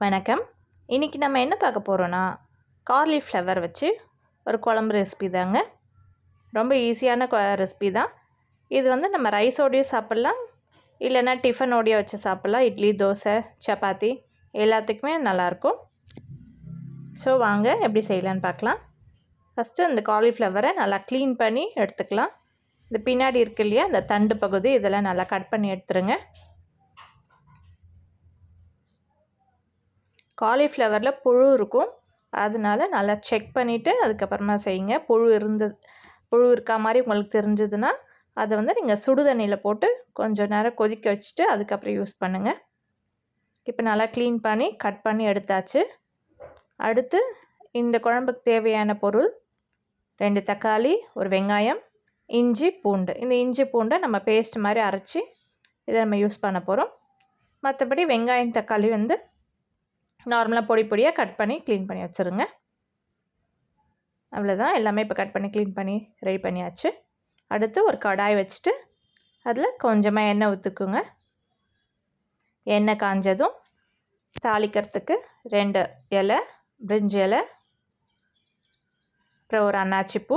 வணக்கம். இன்றைக்கி நம்ம என்ன பார்க்க போகிறோன்னா காலிஃப்ளவர் வச்சு ஒரு குழம்பு ரெசிபி தாங்க. ரொம்ப ஈஸியான ரெசிபி தான். இது வந்து நம்ம ரைஸோடையும் சாப்பிட்லாம் இல்லைன்னா டிஃபனோடையும் வச்சு சாப்பிட்லாம். இட்லி தோசை சப்பாத்தி எல்லாத்துக்குமே நல்லாயிருக்கும். ஸோ வாங்க எப்படி செய்யலான்னு பார்க்கலாம். ஃபஸ்ட்டு அந்த காலிஃப்ளவரை நல்லா க்ளீன் பண்ணி எடுத்துக்கலாம். இந்த பின்னாடி இருக்கு இல்லையா அந்த தண்டு பகுதி இதெல்லாம் நல்லா கட் பண்ணி எடுத்துருங்க. காலிஃப்ளவரில் புழு இருக்கும். அதனால நல்லா செக் பண்ணிவிட்டு அதுக்கப்புறமா செய்யுங்க. புழு இருந்து புழு இருக்கா மாதிரி உங்களுக்கு தெரிஞ்சதுன்னா அதை வந்து நீங்கள் சுடு தண்ணியில் போட்டு கொஞ்சம் நேரம் கொதிக்க வச்சுட்டு அதுக்கப்புறம் யூஸ் பண்ணுங்கள் இப்போ நல்லா க்ளீன் பண்ணி கட் பண்ணி எடுத்தாச்சு. அடுத்து இந்த குழம்புக்கு தேவையான பொருள் ரெண்டு தக்காளி ஒரு வெங்காயம் இஞ்சி பூண்டு. இந்த இஞ்சி பூண்டை நம்ம பேஸ்ட் மாதிரி அரைச்சி இதை நம்ம யூஸ் பண்ண போகிறோம் மற்றபடி வெங்காயம் தக்காளி வந்து நார்மலாக பொடி பொடியாக கட் பண்ணி க்ளீன் பண்ணி வச்சுருங்க. அவ்வளோதான் எல்லாமே இப்போ கட் பண்ணி க்ளீன் பண்ணி ரெடி பண்ணியாச்சு. அடுத்து ஒரு கடாய் வச்சுட்டு அதில் கொஞ்சமாக எண்ணெய் ஊற்றுக்குங்க எண்ணெய் காஞ்சதும் தாளிக்கிறதுக்கு ரெண்டு இலை பிரிஞ்சி இலை அப்புறம் ஒரு அன்னாச்சி பூ.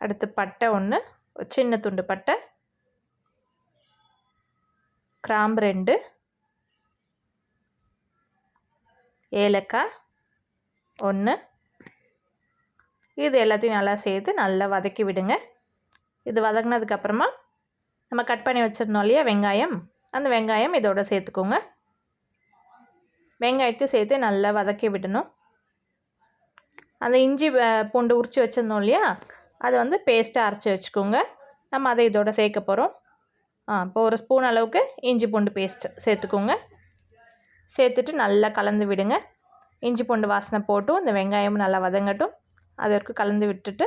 அடுத்து பட்டை ஒன்று சின்ன துண்டு பட்டை கிராம்பு ரெண்டு ஏலக்காய் ஒன்று இது எல்லாத்தையும் நல்லா சேர்த்து நல்லா வதக்கி விடுங்க. இது வதங்கினதுக்கப்புறமா நம்ம கட் பண்ணி வச்சுருந்தோம் இல்லையா வெங்காயம்? அந்த வெங்காயம் இதோட சேர்த்துக்கோங்க. வெங்காயத்தையும் சேர்த்து நல்லா வதக்கி விடணும். அந்த இஞ்சி பூண்டு உரித்து வச்சுருந்தோம் இல்லையா? அதை வந்து பேஸ்ட்டாக அரைச்சி வச்சுக்கோங்க. நம்ம அதை இதோட சேர்க்க போகிறோம் இப்போ ஒரு ஸ்பூன் அளவுக்கு இஞ்சி பூண்டு பேஸ்ட் சேர்த்துக்கோங்க. சேர்த்துட்டு நல்லா கலந்து விடுங்க. இஞ்சி பூண்டு வாசனை போட்டும் இந்த வெங்காயமும் நல்லா வதங்கட்டும். அது வரைக்கும் கலந்து விட்டுட்டு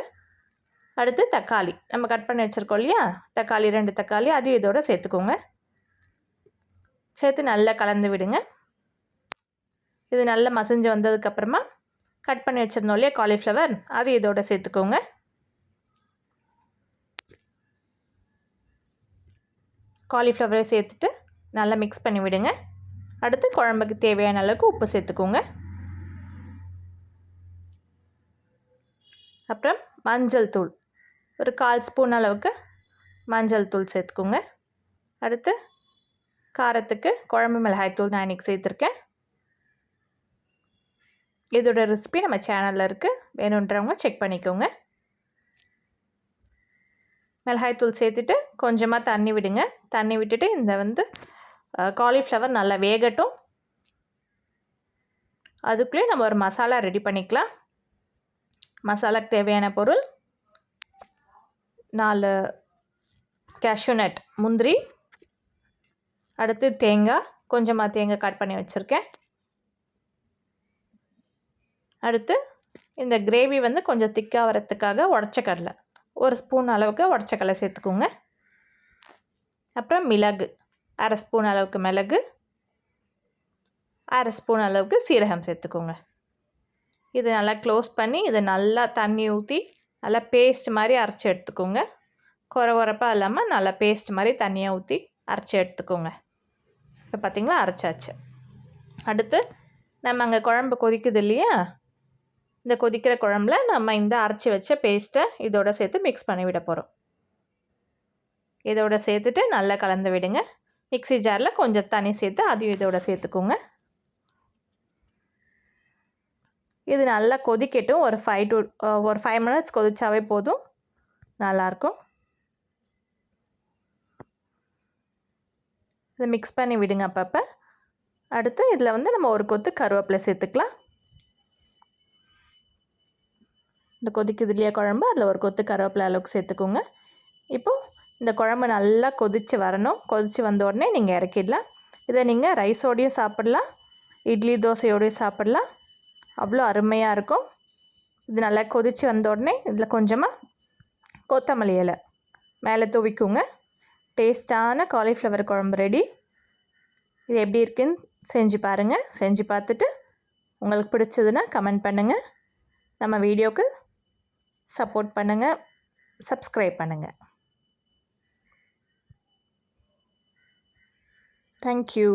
அடுத்து தக்காளி. நம்ம கட் பண்ணி வச்சுருக்கோம் இல்லையா? தக்காளி ரெண்டு தக்காளி அதையும் இதோட சேர்த்துக்கோங்க. சேர்த்து நல்லா கலந்து விடுங்க. இது நல்லா மசிஞ்சு வந்ததுக்கப்புறமா கட் பண்ணி வச்சுருந்தோம் இல்லையா? காலிஃப்ளவர் அது இதோட சேர்த்துக்கோங்க. காலிஃப்ளவரை சேர்த்துட்டு நல்லா மிக்ஸ் பண்ணி விடுங்க. அடுத்து குழம்புக்கு தேவையான அளவுக்கு உப்பு சேர்த்துக்கோங்க. அப்புறம் மஞ்சள் தூள். ஒரு கால் ஸ்பூன் அளவுக்கு மஞ்சள் தூள் சேர்த்துக்கோங்க. அடுத்து காரத்துக்கு குழம்பு மிளகாய் தூள் நான் இன்றைக்கி சேர்த்துருக்கேன். இதோட ரெசிபி நம்ம சேனலில் இருக்குது வேணுன்றவங்க செக் பண்ணிக்கோங்க. மிளகாய்த்தூள் சேர்த்துட்டு கொஞ்சமாக தண்ணி விடுங்க. தண்ணி விட்டுட்டு இந்த வந்து காலிஃப்ளவர் நல்லா வேகட்டும். அதுக்குள்ளேயே நம்ம ஒரு மசாலா ரெடி பண்ணிக்கலாம். மசாலாக்கு தேவையான பொருள் நாலு கேஷ்யூநட் முந்திரி அடுத்து தேங்காய் கொஞ்சமாக தேங்காய் கட் பண்ணி வச்சுருக்கேன். அடுத்து இந்த கிரேவி வந்து கொஞ்சம் திக்காக வரத்துக்காக உடச்ச கடலை. ஒரு ஸ்பூன் அளவுக்கு உடச்சக்கடலை சேர்த்துக்கோங்க. அப்புறம் மிளகு அரை ஸ்பூன் அளவுக்கு மிளகு அரை ஸ்பூன் அளவுக்கு சீரகம் சேர்த்துக்கோங்க. இது நல்லா க்ளோஸ் பண்ணி இதை நல்லா தண்ணி ஊற்றி நல்லா பேஸ்ட் மாதிரி அரைச்சி எடுத்துக்கோங்க. குறை குறைப்பாக இல்லாமல் நல்லா பேஸ்ட் மாதிரி தண்ணியாக ஊற்றி அரைச்சி எடுத்துக்கோங்க. இப்போ பார்த்திங்களா அரைச்சாச்சு. அடுத்து நம்ம அங்கே குழம்பு கொதிக்குது இல்லையா? இந்த கொதிக்கிற குழம்புல நம்ம இந்த அரைச்சி வச்ச பேஸ்ட்டை இதோட சேர்த்து மிக்ஸ் பண்ணி விட போகிறோம் இதோட சேர்த்துட்டு நல்லா கலந்து விடுங்க. மிக்சி ஜாரில் கொஞ்சம் தண்ணி சேர்த்து அதையும் இதோட சேர்த்துக்கோங்க. இது நல்லா கொதிக்கட்டும். ஒரு ஃபைவ் டு ஒரு ஃபைவ் மினிட்ஸ் கொதிச்சாவே போதும். நல்லாயிருக்கும் இதை மிக்ஸ் பண்ணி விடுங்க அப்பப்போ. அடுத்து இதில் வந்து நம்ம ஒரு கொத்து கருவேப்பிலை சேர்த்துக்கலாம். இந்த கொதிக்குது இல்லையா குழம்பு அதில் ஒரு கொத்து கருவேப்பிலை அளவுக்கு சேர்த்துக்கோங்க. இப்போது இந்த குழம்பு நல்லா கொதித்து வரணும். கொதித்து வந்த உடனே நீங்கள் இறக்கிடலாம். இதை நீங்கள் ரைஸோடையும் சாப்பிட்லாம். இட்லி தோசையோடையும் சாப்பிட்லாம். அவ்வளோ அருமையாக இருக்கும். இது நல்லா கொதித்து வந்த உடனே இதில் கொஞ்சமாக கொத்தமல்லி இலை மேலே துவிக்குங்க. டேஸ்டான காலிஃப்ளவர் குழம்பு ரெடி. இது எப்படி இருக்குன்னு செஞ்சு பாருங்கள் செஞ்சு பார்த்துட்டு உங்களுக்கு பிடிச்சதுன்னா கமெண்ட் பண்ணுங்கள் நம்ம வீடியோவுக்கு சப்போர்ட் பண்ணுங்கள் சப்ஸ்கிரைப் பண்ணுங்கள் தேங்க்யூ